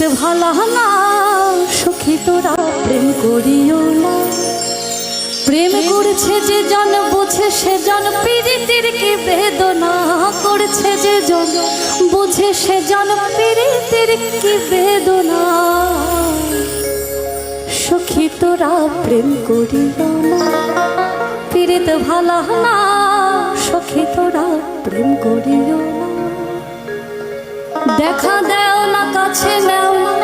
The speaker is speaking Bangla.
পিড়িতে ভালা না, সখী তোরা প্রেম করিও না। প্রেম করছে যে জন, বুঝে সে জন, পীড়িতের কি বেদনা করছে যে জন? বুঝে সে জন, পীড়িতের কি বেদনা? সখী তোরা প্রেম করিও না। পীড়িত ভালা না, সখী তোরা প্রেম করিও না। দেখা দেও না কাছে নেও না